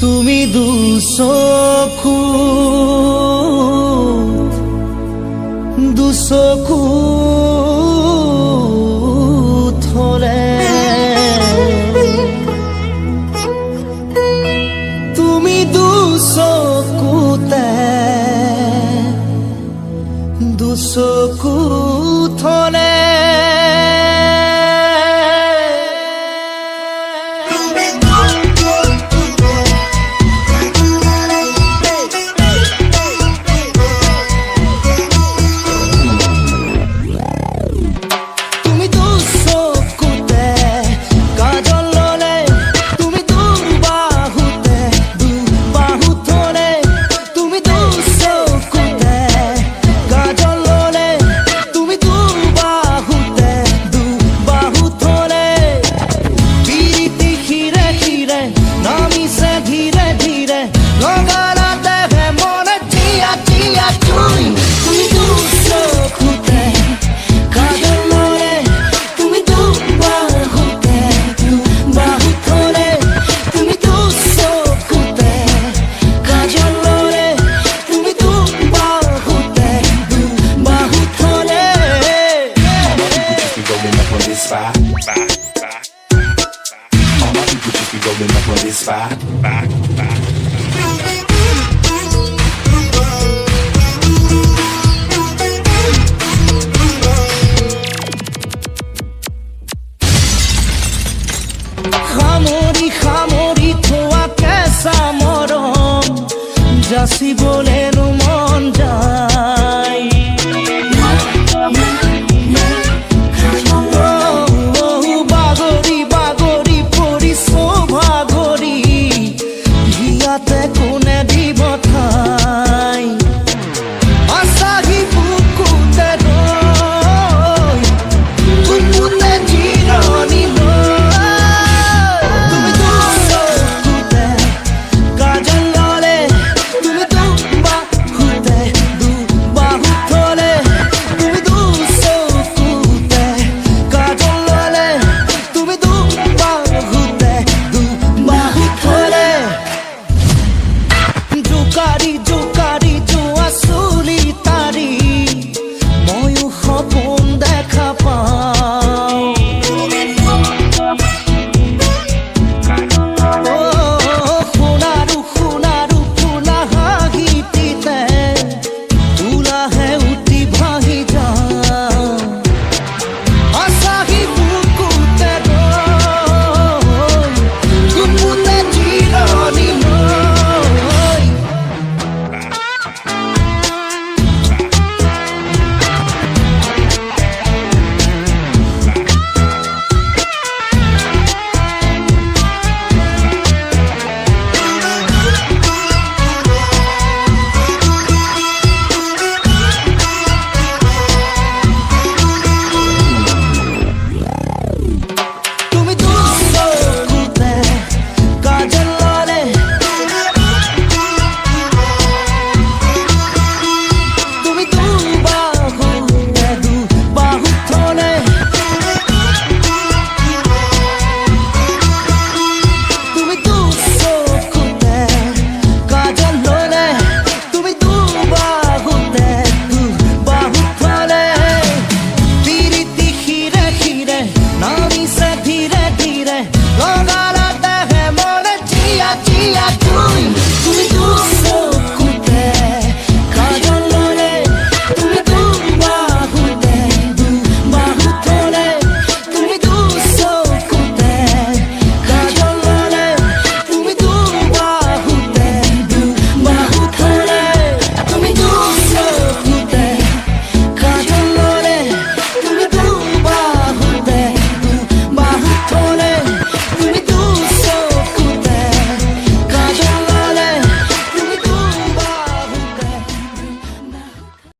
তুমি দুচকু দুচকু থলে। তুমি দুচকুতে দুচকু থলে। back, back, back. All my people just be rolling up on this back, back, back. খামরি খামরি থোয়া কেসা মরম যাসি বলে